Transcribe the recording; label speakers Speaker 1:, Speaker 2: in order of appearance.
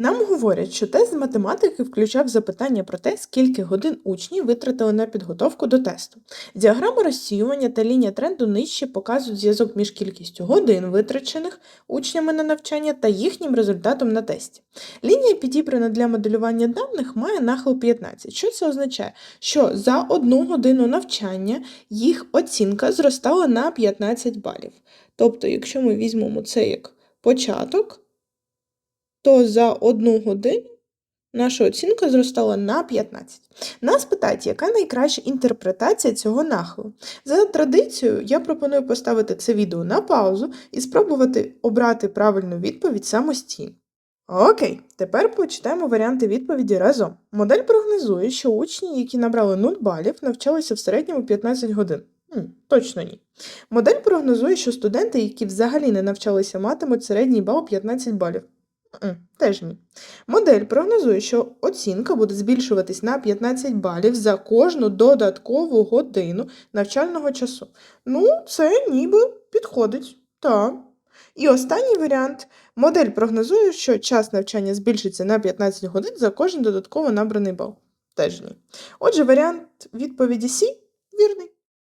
Speaker 1: Нам говорять, що тест з математики включав запитання про те, скільки годин учні витратили на підготовку до тесту. Діаграма розсіювання та лінія тренду нижче показують зв'язок між кількістю годин, витрачених учнями на навчання та їхнім результатом на тесті. Лінія, підібрана для моделювання даних, має нахил 15. Що це означає? Що за одну годину навчання їх оцінка зростала на 15 балів. Тобто, якщо ми візьмемо це як початок, то за одну годину наша оцінка зростала на 15. Нас питають, яка найкраща інтерпретація цього нахилу. За традицією, я пропоную поставити це відео на паузу і спробувати обрати правильну відповідь самостійно. Окей, тепер почитаємо варіанти відповіді разом. Модель прогнозує, що учні, які набрали 0 балів, навчалися в середньому 15 годин. Хм, точно ні. Модель прогнозує, що студенти, які взагалі не навчалися, матимуть середній бал 15 балів. Теж ні. Модель прогнозує, що оцінка буде збільшуватись на 15 балів за кожну додаткову годину навчального часу. Ну, це ніби підходить. Так. І останній варіант. Модель прогнозує, що час навчання збільшиться на 15 годин за кожен додатково набраний бал. Теж ні. Отже, варіант відповіді Сі вірний.